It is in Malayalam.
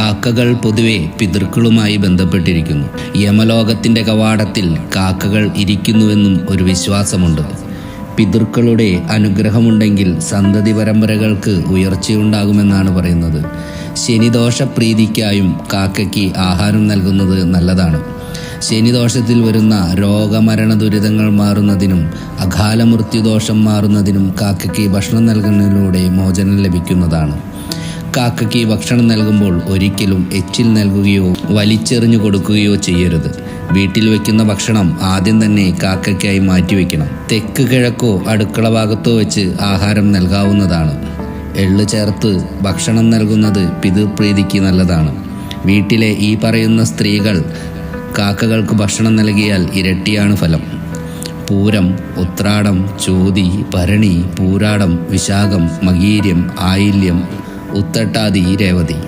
കാക്കകൾ പൊതുവെ പിതൃക്കളുമായി ബന്ധപ്പെട്ടിരിക്കുന്നു. യമലോകത്തിന്റെ കവാടത്തിൽ കാക്കകൾ ഇരിക്കുന്നുവെന്നും ഒരു വിശ്വാസമുണ്ട്. പിതൃക്കളുടെ അനുഗ്രഹമുണ്ടെങ്കിൽ സന്തതി പരമ്പരകൾക്ക് ഉയർച്ചയുണ്ടാകുമെന്നാണ് പറയുന്നത്. ശനിദോഷ പ്രീതിക്കായും കാക്കയ്ക്ക് ആഹാരം നൽകുന്നത് നല്ലതാണ്. ശനിദോഷത്തിൽ വരുന്ന രോഗമരണ ദുരിതങ്ങൾ മാറുന്നതിനും അകാല മൃത്യുദോഷം മാറുന്നതിനും കാക്കയ്ക്ക് ഭക്ഷണം നൽകുന്നതിലൂടെ മോചനം ലഭിക്കുന്നതാണ്. കാക്കയ്ക്ക് ഭക്ഷണം നൽകുമ്പോൾ ഒരിക്കലും എച്ചിൽ നൽകുകയോ വലിച്ചെറിഞ്ഞു കൊടുക്കുകയോ ചെയ്യരുത്. വീട്ടിൽ വയ്ക്കുന്ന ഭക്ഷണം ആദ്യം തന്നെ കാക്കയ്ക്കായി മാറ്റിവെക്കണം. തെക്ക് കിഴക്കോ അടുക്കള ഭാഗത്തോ വെച്ച് ആഹാരം നൽകാവുന്നതാണ്. എള്ളു ചേർത്ത് ഭക്ഷണം നൽകുന്നത് പിതൃപ്രീതിക്ക് നല്ലതാണ്. വീട്ടിലെ ഈ പറയുന്ന സ്ത്രീകൾ കാക്കകൾക്ക് ഭക്ഷണം നൽകിയാൽ ഇരട്ടിയാണ് ഫലം. പൂരം ഉത്രാടം ചോതി ഭരണി പൂരാടം വിശാഖം മകീര്യം ആയില്യം ഉത്തട്ടാതി രേവതി.